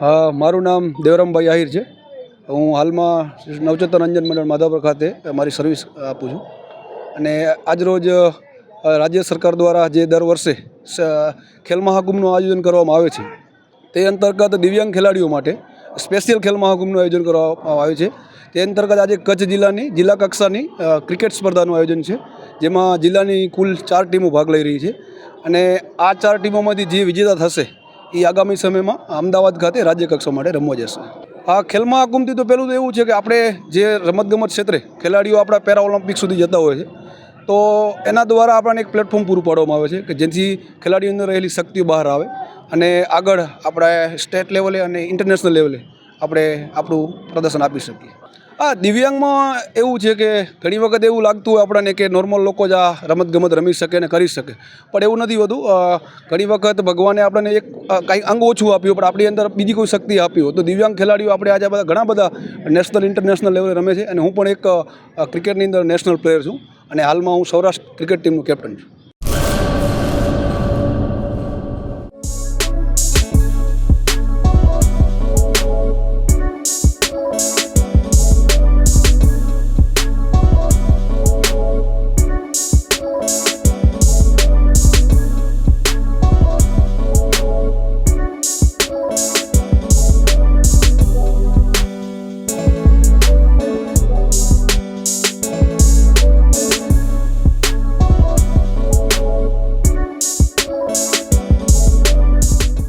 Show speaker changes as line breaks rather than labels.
હા મારું નામ દેવરામભાઈ આહિર છે. હું હાલમાં નવચેતન અંજન મંડળ માધાપર ખાતે મારી સર્વિસ આપું છું. અને આજરોજ રાજ્ય સરકાર દ્વારા જે દર વર્ષે ખેલ મહાકુંભનું આયોજન કરવામાં આવે છે, તે અંતર્ગત દિવ્યાંગ ખેલાડીઓ માટે સ્પેશિયલ ખેલ મહાકુંભનું આયોજન કરવામાં આવે છે. તે અંતર્ગત આજે કચ્છ જિલ્લાની, જિલ્લા કક્ષાની ક્રિકેટ સ્પર્ધાનું આયોજન છે, જેમાં જિલ્લાની કુલ ચાર ટીમો ભાગ લઈ રહી છે. અને આ ચાર ટીમોમાંથી જે વિજેતા થશે એ આગામી સમયમાં અમદાવાદ ખાતે રાજ્ય કક્ષા માટે રમવા જશે. આ ખેલ મહાકુંભથી તો પહેલું તો એવું છે કે આપણે જે રમતગમત ક્ષેત્રે ખેલાડીઓ આપણા પેરા ઓલિમ્પિક સુધી જતા હોય છે, તો એના દ્વારા આપણને એક પ્લેટફોર્મ પૂરું પાડવામાં આવે છે કે જેથી ખેલાડીઓ અંદર રહેલી શક્તિઓ બહાર આવે અને આગળ આપણે સ્ટેટ લેવલે અને ઇન્ટરનેશનલ લેવલે આપણે આપણું પ્રદર્શન આપી શકીએ. હા દિવ્યાંગમાં એવું છે કે ઘણી વખત એવું લાગતું હોય આપણને કે નોર્મલ લોકો જ આ રમતગમત રમી શકે અને કરી શકે. પણ એવું નથી હોતું. ઘણી વખત ભગવાને આપણને એક કાંઈ અંગ ઓછું આપ્યું, પણ આપણી અંદર બીજી કોઈ શક્તિ આપી હોય. તો દિવ્યાંગ ખેલાડીઓ આપણે આજે બધા ઘણા બધા નેશનલ ઇન્ટરનેશનલ લેવલે રમે છે. અને હું પણ એક ક્રિકેટની અંદર નેશનલ પ્લેયર છું. અને હાલમાં હું સૌરાષ્ટ્ર ક્રિકેટ ટીમનું કેપ્ટન છું.